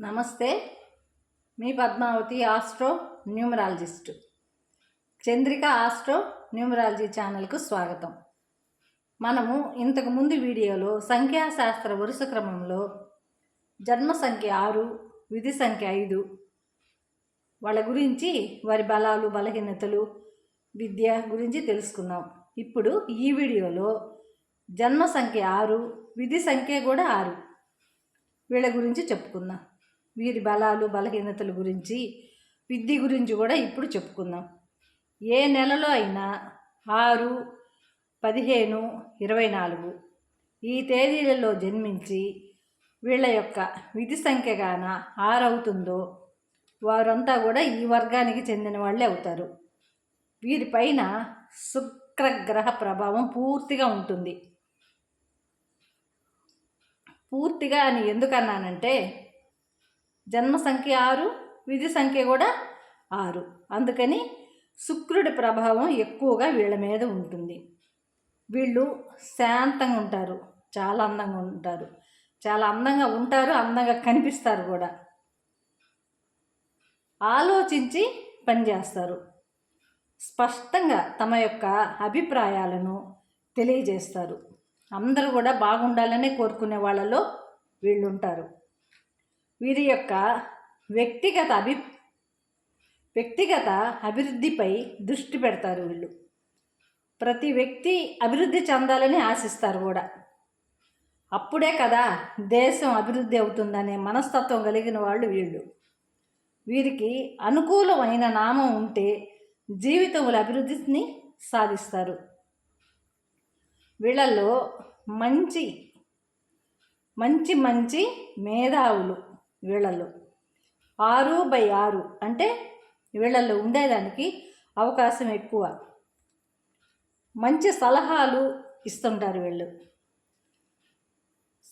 నమస్తే. మీ Padmavathi astro numerologist. Chandrika astro numerology ఛానల్కు స్వాగతం. మనము ఇంతకుముందు వీడియోలో సంఖ్యాశాస్త్ర వరుస క్రమంలో జన్మ సంఖ్య ఆరు విధి సంఖ్య ఐదు వాళ్ళ గురించి వారి బలాలు బలహీనతలు విద్య గురించి తెలుసుకున్నాం. ఇప్పుడు ఈ వీడియోలో జన్మ సంఖ్య ఆరు విధి సంఖ్య కూడా ఆరు. వీళ్ళ గురించి చెప్పుకుందాం. వీరి బలాలు బలహీనతల గురించి విద్య గురించి కూడా ఇప్పుడు చెప్పుకుందాం. ఏ నెలలో అయినా ఆరు పదిహేను ఇరవై నాలుగు ఈ తేదీలలో జన్మించి వీళ్ళ యొక్క విధి సంఖ్యగాన ఆరవుతుందో వారంతా కూడా ఈ వర్గానికి చెందిన వాళ్ళే అవుతారు. వీరిపైన శుక్రగ్రహ ప్రభావం పూర్తిగా ఉంటుంది. పూర్తిగా అని ఎందుకన్నానంటే జన్మ సంఖ్య ఆరు విధి సంఖ్య కూడా ఆరు. అందుకని శుక్రుడి ప్రభావం ఎక్కువగా వీళ్ళ మీద ఉంటుంది. వీళ్ళు శాంతంగా ఉంటారు చాలా అందంగా ఉంటారు. చాలా అందంగా ఉంటారు అందంగా కనిపిస్తారు కూడా. ఆలోచించి పనిచేస్తారు స్పష్టంగా తమ యొక్క అభిప్రాయాలను తెలియజేస్తారు. అందరూ కూడా బాగుండాలనే కోరుకునే వాళ్ళలో వీళ్ళుంటారు వీరి యొక్క వ్యక్తిగత అభి వ్యక్తిగత అభివృద్ధిపై దృష్టి పెడతారు వీళ్ళు. ప్రతి వ్యక్తి అభివృద్ధి చెందాలని ఆశిస్తారు కూడా. అప్పుడే కదా దేశం అభివృద్ధి అవుతుందనే మనస్తత్వం కలిగిన వాళ్ళు వీళ్ళు. వీరికి అనుకూలమైన నామం ఉంటే జీవితముల అభివృద్ధిని సాధిస్తారు. వీళ్ళల్లో మంచి మంచి మంచి మేధావులు వీళ్ళల్లో. ఆరు బై ఆరు అంటే వీళ్ళల్లో ఉండేదానికి అవకాశం ఎక్కువ. మంచి సలహాలు ఇస్తుంటారు వీళ్ళు.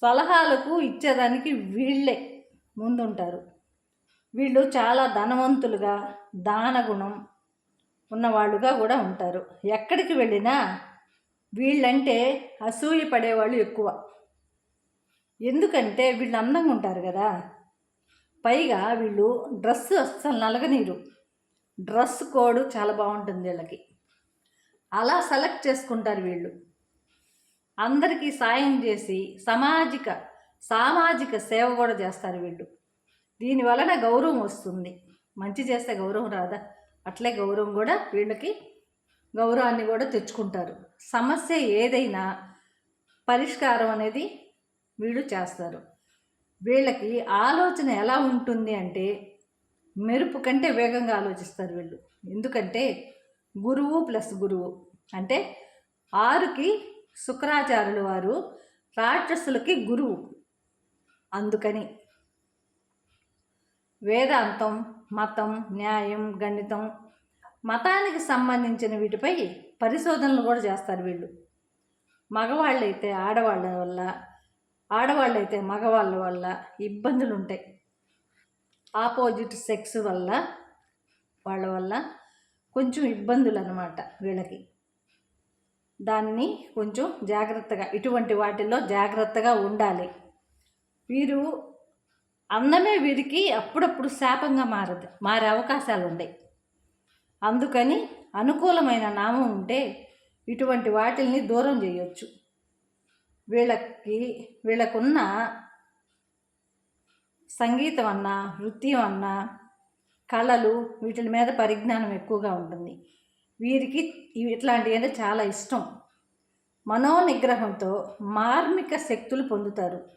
సలహాలకు ఇచ్చేదానికి వీళ్ళే ముందుంటారు. వీళ్ళు చాలా ధనవంతులుగా దానగుణం ఉన్నవాళ్ళుగా కూడా ఉంటారు. ఎక్కడికి వెళ్ళినా వీళ్ళంటే అసూయ పడేవాళ్ళు ఎక్కువ. ఎందుకంటే వీళ్ళు అందంగా ఉంటారు కదా. పైగా వీళ్ళు డ్రెస్ అస్సలు నలగనీరు డ్రెస్ కోడ్ చాలా బాగుంటుంది వీళ్ళకి. అలా సెలెక్ట్ చేసుకుంటారు వీళ్ళు. అందరికీ సాయం చేసి సామాజిక సామాజిక సేవ కూడా చేస్తారు వీళ్ళు. దీని వలన గౌరవం వస్తుంది. మంచి చేస్తే గౌరవం రాదా? అట్లే గౌరవం కూడా వీళ్ళకి గౌరవాన్ని కూడా తెచ్చుకుంటారు. సమస్య ఏదైనా పరిష్కారం అనేది వీళ్ళు చేస్తారు. వీళ్ళకి ఆలోచన ఎలా ఉంటుంది అంటే మెరుపు కంటే వేగంగా ఆలోచిస్తారు వీళ్ళు. ఎందుకంటే గురువు ప్లస్ గురువు. అంటే ఆరుకి శుక్రాచార్యులు వారు రాక్షసులకి గురువు. అందుకని వేదాంతం మతం న్యాయం గణితం మతానికి సంబంధించిన వీటిపై పరిశోధనలు కూడా చేస్తారు వీళ్ళు. మగవాళ్ళైతే ఆడవాళ్ళ వల్ల ఆడవాళ్ళైతే మగవాళ్ళ వల్ల ఇబ్బందులు ఉంటాయి ఆపోజిట్ సెక్స్ వల్ల వాళ్ళ వల్ల కొంచెం ఇబ్బందులు అనమాట వీళ్ళకి. దాన్ని కొంచెం జాగ్రత్తగా ఇటువంటి వాటిల్లో జాగ్రత్తగా ఉండాలి. వీరు అందమే వీరికి అప్పుడప్పుడు శాపంగా మారదు మారే అవకాశాలు ఉన్నాయి అందుకని అనుకూలమైన నామం ఉంటే ఇటువంటి వాటిల్ని దూరం చేయొచ్చు. వీళ్ళకి వీళ్ళకున్న సంగీతం అన్నా నృత్యం అన్నా కళలు వీటి మీద పరిజ్ఞానం ఎక్కువగా ఉంటుంది. వీరికి ఇట్లాంటివి అంటే చాలా ఇష్టం. మనోనిగ్రహంతో మార్మిక శక్తులు పొందుతారు.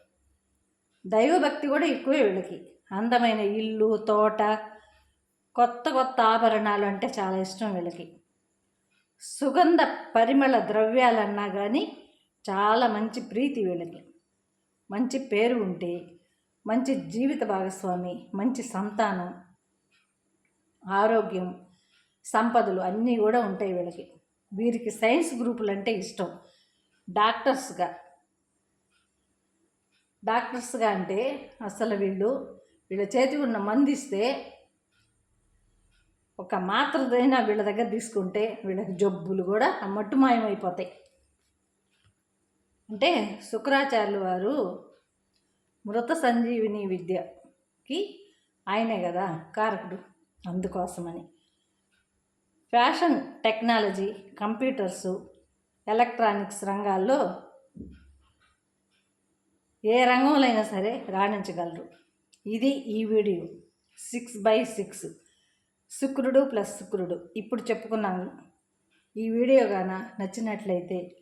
దైవభక్తి కూడా ఎక్కువే వీళ్ళకి. అందమైన ఇల్లు తోట కొత్త కొత్త ఆభరణాలు అంటే చాలా ఇష్టం వీళ్ళకి. సుగంధ పరిమళ ద్రవ్యాలన్నా కానీ చాలా మంచి ప్రీతి వీళ్ళకి. మంచి పేరు ఉంటే మంచి జీవిత భాగస్వామి మంచి సంతానం ఆరోగ్యం సంపదలు అన్నీ కూడా ఉంటాయి వీళ్ళకి. వీరికి సైన్స్ గ్రూపులు అంటే ఇష్టం. డాక్టర్స్గా. డాక్టర్స్గా అంటే అసలు వీళ్ళు వీళ్ళ చేతి ఉన్న మందిస్తే ఒక మాత్రదైనా వీళ్ళ దగ్గర తీసుకుంటే వీళ్ళకి జబ్బులు కూడా మట్టు మాయమైపోతాయి అంటే శుక్రాచార్యులు వారు మృత సంజీవిని విద్యకి ఆయనే కదా కారకుడు అందుకోసమని. ఫ్యాషన్ టెక్నాలజీ కంప్యూటర్సు ఎలక్ట్రానిక్స్ రంగాల్లో ఏ రంగంలో అయినా సరే రాణించగలరు. ఇది ఈ వీడియో. సిక్స్ బై సిక్స్ శుక్రుడు ప్లస్ శుక్రుడు. ఇప్పుడు చెప్పుకున్నాను. ఈ వీడియో గాన నచ్చినట్లయితే